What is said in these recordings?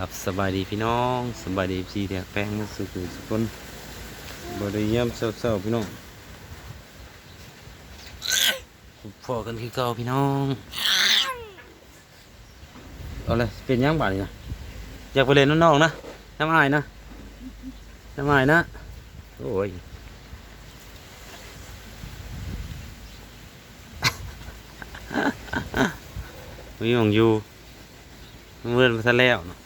ครับสบายดีพี่น้องสบายดีพี่แดกแป้งมาสุขสุขคนบริยามเศร้าๆพี่น้องพอกันคือเก่าพี่น้องเอาเลยเป็นยังบาดนี่นะอยากไปเล่นน้องๆนะน้ำอายนะน้ำอายนะโอ้ยมีหมองอยู่เมื่อมาซะแล้วเนาะ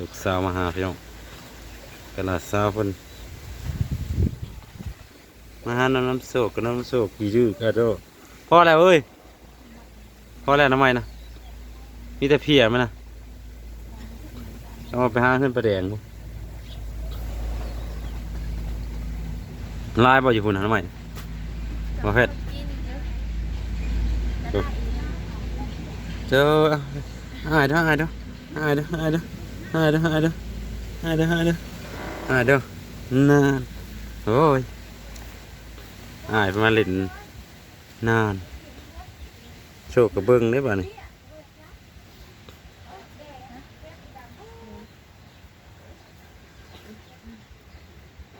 ลูกสาวมาหาพี่น้องกระลาสาวเพิ่นมาหาน้ำน้ำโศกกับน้ำโศกกี่ดื้อกระโดพ่อแล้วเอ้ยพ่อแล้วทำไมนะมีแต่เพียไหมนะเอาไปหาเส้นอนประแดงบุลายบ่อยู่พุ่นนะน้ำไมมาเพชรเจอหายด้วยหายด้วยหายด้วยหายด้วย hai đứa hai đứa. Hai đứa hai đứa. Hai đứa. Nan. Rồi. Ai mà lịnh nan. Chỗ cả bưng đấy bạn này.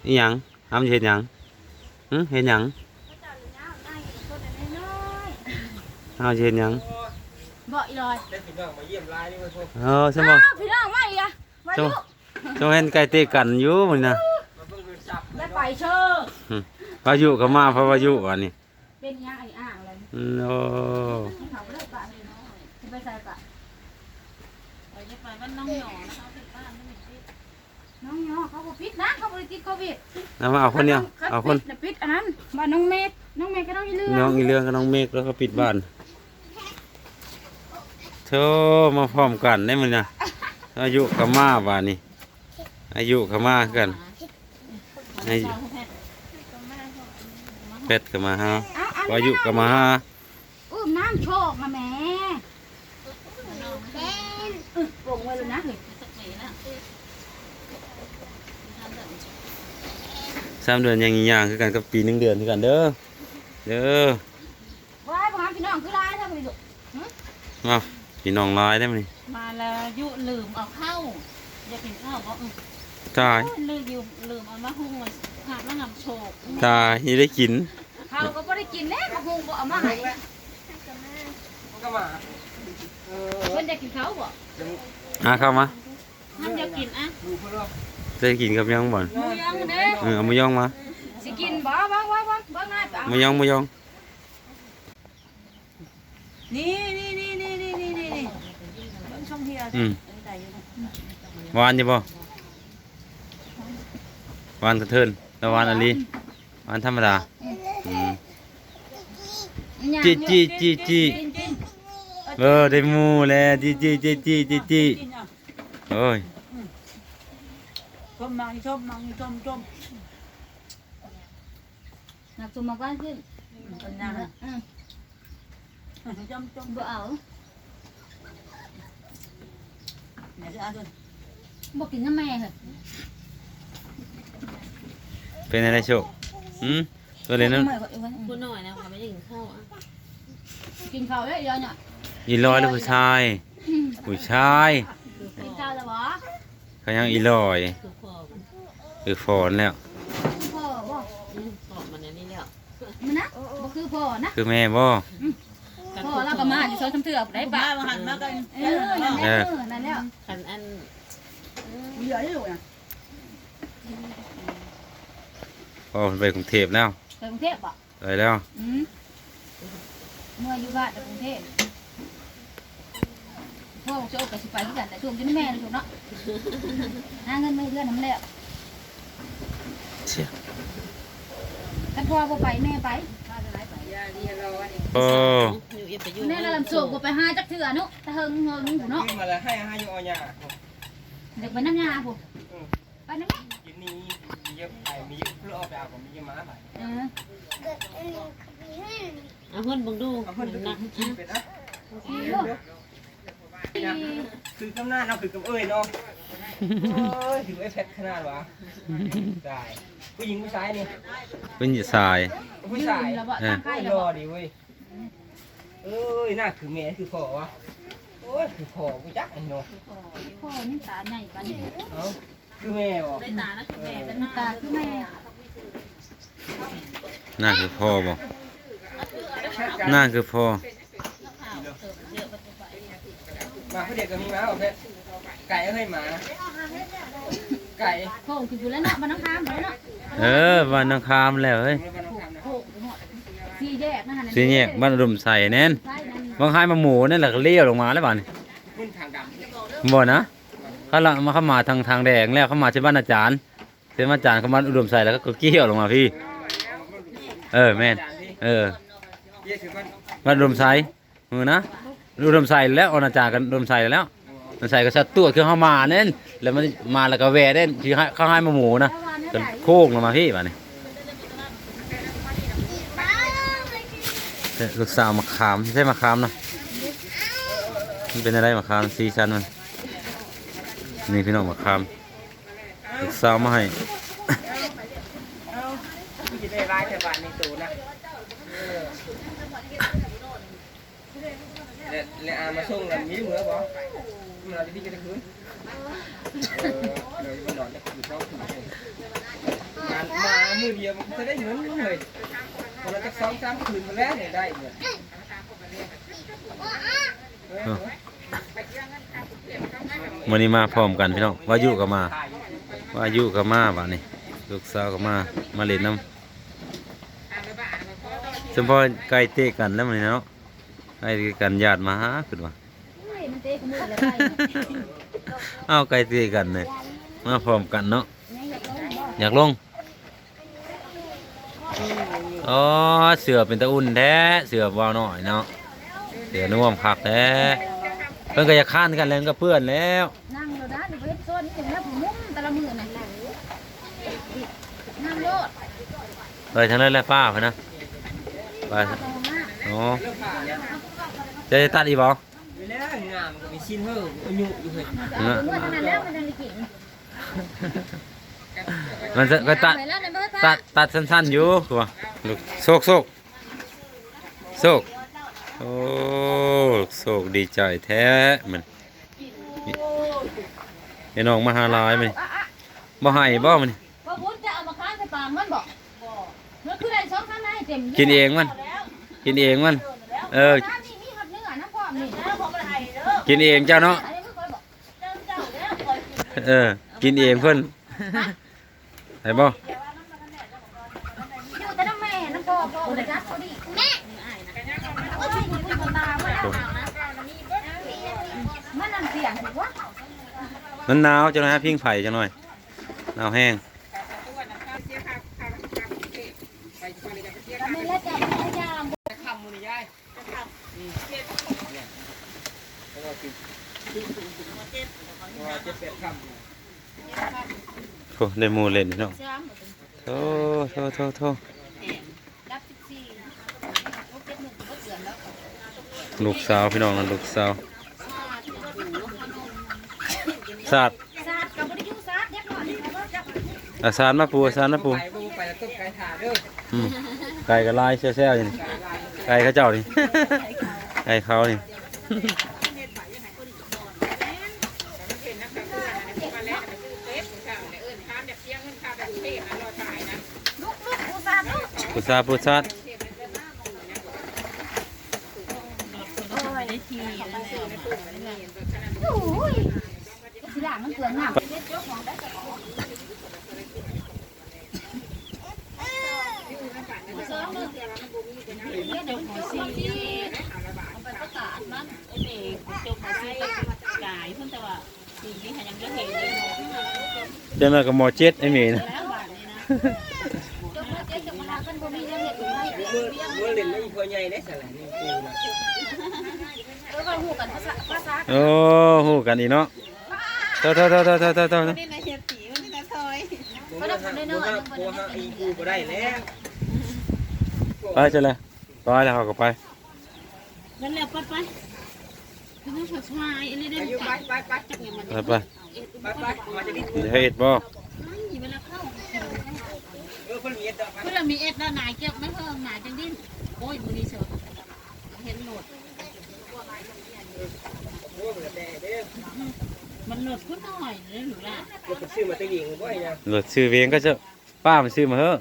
Nhắn. Làm gì hết nhắn? Ừ, hết nhắn? Làm gì hết บ่อีลอยได้พี่น้องมาเยี่ยมรายนี่มาพบเออใช่ไหมอ้าวพี่น้องมาอีกอะมาจดูงจงเห็นไก่เตะกันอยู่มันนะมาเบิ่งเงินจับได้ไปเชิญพายุก็มาเพราะพายุอันนี้เป็นยังไงอ่างอะไรอืมโอ้ให้เขาไปเลยปะเลยเนาะจะไปใส่ปะไปจะไปบ้านน้องหยอนะคะติดบ้านไม่มีที่น้องยอเขาบ่ปิดนะเขาบ่ได้ติดโควิดแล้วมาเอาคนเดียวเอาคนปิดะปิดอันนั้นบ้านน้องเมฆน้องเมฆก็ต้องยืนเรือน้องอีเรื่องกับน้องเมฆแล้วก็ปิดบ้าน โธ่มาพร้อมกันได้มันนะอายุก็มาบ้านนี้อายุก็มากันอายุเป็ดก็มาฮะเอาเอาอายุก็มาฮะอุ้มน้ำโชคมาแม่อึโปร่งไว้เลยนะเฮ้ยสักปีนะสามเดือนยังอีกอย่างคือกันกับปีหนึ่งเดือนคือกันเด้อเด้อว้ายพ่อพี่น้องคือร้ายถ้าไปดูมา พี่น้องลายได้ไหมมาแล้วยุลืมเอาเข้าอยากกินข้าวบ่อืมตายโอ้ยลืมยู่ลืมเอามาหุงมาหาบมานำโชคตายนี่ได้กินข้าวก็ม่ได้กินแน่มาหุงบ่เอามาให้มันก็มาเออเพิ่นอยากกินข้าวบ่อะเข้ามาท่านอยากกินอะดูเพื่อนว่าได้กินกับยังบ่อนหมูย่างเด้เออเอามายองมาสิกินบ่บ่บ่บ่บ่ง่ายไปเอามายองมายองนี่นี่นี่ ช่องเฮียอืม ได้อยู่นะหวานอยู่บ่หวานกระเทินแล้วหวานอะไรหวานธรรมดาอืม จีจีจีจีเออได้หมูแล้วจีจีจีจีจีจีกินอะโอ้ยชมมังชมมังชมชมนักจุ่มมาบ้านขึ้นกันยังอืมชมชมบ่เอาไหนจะเอาจนบ่กินน้ำแม่เหรอเป็นอะไรโชคอืมตัวเล่นนั้นพูดหน่อยนะเขาไม่ได้กินข้าวอะกินข้าวได้เยอะเนี่ยอีลอยหรือผู้ชายผู้ชายคือพ่กิอนข้าวแล้วบ่เขายังอีลอยคือพ่อคือฝนแล้วพ่อบ่อืมพ่อมันอันนี้แล้วมันนะบ่คือพ่อนะคือแม่บ่พ่อเราก็ มาอยู่ซอยคำเถือกได้ได้ปะปะมาหันมากันเออนั่นแหละเออนั่นแล้วขันอันเยอะอยู่นะพ่อเพิ่นไปกรุงเทพแล้วไปกรุงเทพบ่ไปแล้วอืมเมื่ออยู่บ้านในกรุงเทพพ่อบอกจะโอ้กับสิไปที่กันแต่ช่วงจะแม่เลยถูกเนาะหาเงินไม่เดือนทำแล้วเชี่ยถ้าพ่อบ่ไปแม่ไป โอ้อยู่เอียบไปอยู่แม่ละลำโศกบ่ไปห้าจักเถื่อนาะตะเฮงเฮงผู้เนาะมาแล้วให้ให้ยอญาเด็กไปน้ำยาผู้ไปน้ำยากินนี่มีเยอะไปมีเยอะเพื่อเอาไปเอาของมีเยอะมาไปเอาเพื่อนบังดูเอาเพื่อนหนักกินอะเป็ดนะคือกำหน้าเราคือกำเอ้ยเนาะโอ้ยถือไอ้เพชรขนาดวะได้ ผู้หญิงผู้ชายนี่เป็นสายผู้ชายแล้วบ่ทางใกล้โอ้ยแล้วรอบ่ดีเว้ยเอ้ยน่าคือแม่คือพ่อวะเโอ้ยคือพ่อกูจักไอ้เนาะพ่อนี่ตาใหญ่ปานนี้เอ้าคือแม่บ่ได้ตานะคือแม่เป็นน้ำตาคือแม่หน้าคือพ่อบ่แค่กันหน้าคือพ่อมาเขาเด็กก็มีหมาบ่เพิ่นไก่เอ้ยหมา ไก่โค้งคืออยู่แล้วเนาะมันน้ำค้างเลยเนาะเออวันนังคามแล้วเฮ้ยมันบ่ต้องทำนะโค้งหอดสี่แยกนะฮะสิแยกบ้านอุดมใส่แน่นใช่นั่นบางคายมาหมูนั่นแหละก็เลี้ยวลงมาแล้วบ้านมันทางดำบ่นะเขาละมาเข้ามาทางทางแดงแล้วเข้ามาที่บ้านอาจารย์ที่บ้านอาจารย์เขามาอุดมใส่แล้วก็เกี่ยวลงมาพี่ เออแม่นเออเยี่ยคือมันบ้านอุดมใส่มือนะอุดมใส่แล้วอาจารย์กันอุดมใส่แล้ว อุดมใส่ก็ชัดตัวคือเข้ามาเน่นแล้วมันมาแล้วก็แหวเด่นที่ให้เขาให้มาหมูนะจนโค้งลงมาพี่บ้านี้ลูกสาวมะขามใช่มะขามนะมันเป็นอะไรมะขามสีชันมันนี่พี่น้องมะขามลูกสาวมาให้เอ้ากูจะได้ร้ายแต่บานในตูนะเออแล้วแล้วอามาส่งแล้วมีเหมือบ่ เอาที่พี่จะได้คืนเออเดี๋ยวมันนอนจะคืนเท่าคืนเองงานมามือเดียวมันจะได้เงินเลยคนละจักสองสามคืนมาแล้วเนี่ยได้เนี่ยวันนี้มาพร้อมกันพี่น้องวายุก็มา วายุก็มาบ้านนี้ลูกสาวก็มา มาเล่นน้ำสมพอไก่เตะกันแล้วมันนี้เนาะไก่เตะกันญาติมาหาขึ้นว่า เอาไก่ตะกันเลยมาพร้อมกันเนาะอยากลงบ่อยากลงอ๋อเสือเป็นตะอุ่นแท้เสือวาวหน่อยเนาะเสือน่วมคักแท้เพิ่นก็จะค้านกันแล้วกับเพื่อนแล้วนั่งเราได้เดี๋ยวไปเฮ็ดโซนนี่อย่างนี้วผมมุ้มแต่ละมือน่ะนั่งโลดไปทางนั้นแหละป้าเพิ่นะไปอ๋อจะตัดอีกบ่ เวลางามก็มีชีนเพิ่มอุ่นอยู่เลยมันแล้วมันจะได้กินมันจะก็ตัดไปแล้วในเมื่อตัตัดตัดสั้นๆอยู่คือว่าลูกโศกโศกโศกโอ้โศกดีใจแท้มันไอ้น้องมาหาลายมันบ่ให้บ่มันพอพุทธจะเอามาค้างใส่ปากมันบอกมันคือได้สองข้างในเต็มกินเองมัน กินเองมัน เออ น้ำนี่มีหัดเนื้อน้ำพร้อมนี่ กินเองเจ้าเนาะอันนี้ไม่เคยบอกเออ กินเองเพิ่นให้บ่อยู่แต่น้ำแม่น้ำพ่อพ่อเลยนะเขาดิแม่โอ้ยคุณคุณตามันมันนั่นเสียงถูกวะมันหนาวจังหน่อยฮะพิงไผ่จังหน่อยหนาวแห้ง ไม่เล่นจับไม่ยาม คำมือยายแล้วก็ติดว่าเจ็ดแปดคำ โอ้ได้มูเล่นพี่น้องโธ่โธ่โธ่โธ่รับสิบสี่ลูกสาวพี่น้องนั่นลูกสาวสาดซาดกับไม่ได้ยุ่งซาดเด็กหน่อาสารมาปูอาสารมาปูไปปูไก่ถาเด้ออืมไก่กับลายแซ่ๆอยู่นี่ไก่เขาเจ้านี่ไก่เขานี่ ลูกลูกกูซาดลูก ปู ซาปูซาดโอ้ยสิหลังมันเกลือหนักเเดี๋ยวมากับหมอเจ็ดไอ้เมย์นะ มื่อเล่น ไม่พอใหญ่ได้สละนี่ปูนะออหูกันภาษาภาษาโอ้โหกันอีกเนาะเท่าเท่าเท่าเท่าเท่าเท่าเท่านี่นะเฮียตีมันนี่นะทอยปูนะปูนะปูนะอีปูบ่ได้แล้วไปเจะเลยไปแล้วเขาก็ไปนั่นแหละปัดไปคือน้องชายอันนี้ได้อายุไปไปไปจักเนี่ยมันไปไปไปไปมาจะดิ้นเดี๋ยวให้เอ็ดบ่เวลาเข้าเออเพิ่นมีเอ็ดดอกเพื่อมีเอ็ดแล้วนายเก็บไม่เพิ่มนายจังดิ้น โอ้ยมือนี้เชียวเห็นโหลดโอ้มันหลดขึ้นหน่อยเลยหรือล่ะรถซื้อมาตะยิงบ่อยนะรถซื้อเวงก็จะป้ามันซื้อมาเฮ้อะ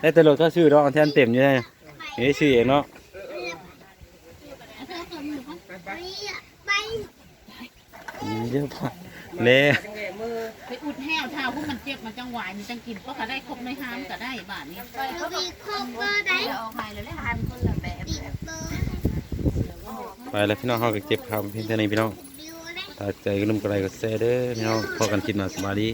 ได้แต่รถก็ซื้อดอกอันแทนเต็มอยู่เลยนี่ซื้อเองเนาะไปอืมเยอะไปเล มือไปอุดแห้วเท้าพวกมันเจ็บมันจังหวายมันจังกินก็ก็ได้ครบในห้ามก็ได้บาทนี้เรามีครบเบอร์ได้ออกให้เลยเลยหันคนละแบบปิดเบอร์ไปแล้วพี่น้องเขาก็เจ็บคำเพียงเท่านี้พี่น้องถ้าใจก็นุ่มกระไรก็แซ่เด้อพี่น้องพอกันกินมาสบายดี